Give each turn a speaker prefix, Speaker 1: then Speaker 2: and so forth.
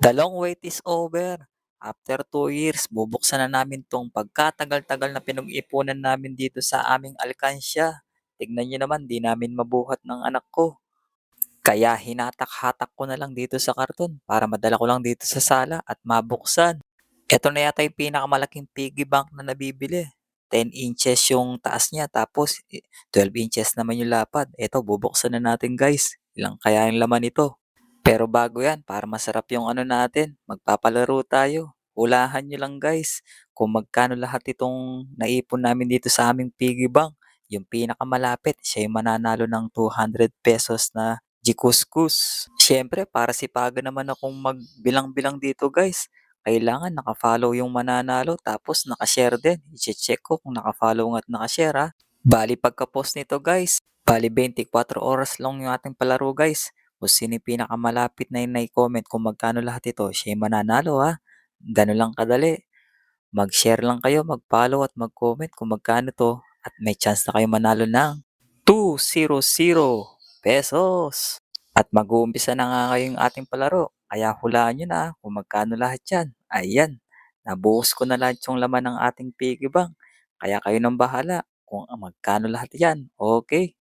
Speaker 1: The long wait is over. After 2 years, bubuksan na namin 'tong pagkatagal-tagal na pinag-ipunan namin dito sa aming alkansya. Tignan niyo naman, 'di namin mabuhat ng anak ko. Kaya hinatak-hatak ko na lang dito sa karton para madala ko lang dito sa sala at mabuksan. Eto na yata yung pinakamalaking piggy bank na nabibili. 10 inches yung taas niya tapos i 12 inches naman yung lapad. Eto bubuksan na natin guys. Ilang kaya yung laman nito. Pero bago yan, para masarap yung ano natin, magpapalaro tayo. Hulahan nyo lang guys kung magkano lahat itong naipon namin dito sa aming piggy bank. Yung pinakamalapit, siya yung mananalo ng 200 pesos na Gkuskus. Siyempre, para sipagan naman akong magbilang-bilang dito guys. Kailangan naka-follow yung mananalo tapos naka-share din. I-check ko kung naka-follow at naka-share ha. Bali pagka-post nito guys, bali 24 oras lang yung ating palaro guys. Kung sino yung pinakamalapit na nai-comment kung magkano lahat ito, siya yung mananalo ha. Ganun lang kadali. Mag-share lang kayo, mag-follow at mag-comment kung magkano to at may chance na kayo manalo ng 200 pesos. At mag-uumpisa na nga ngayong ating palaro. Kaya hulaan nyo na kung magkano lahat yan. Ayan, nabuhos ko na lahat yung laman ng ating piggy bank. Kaya kayo nang bahala kung magkano lahat yan. Okay.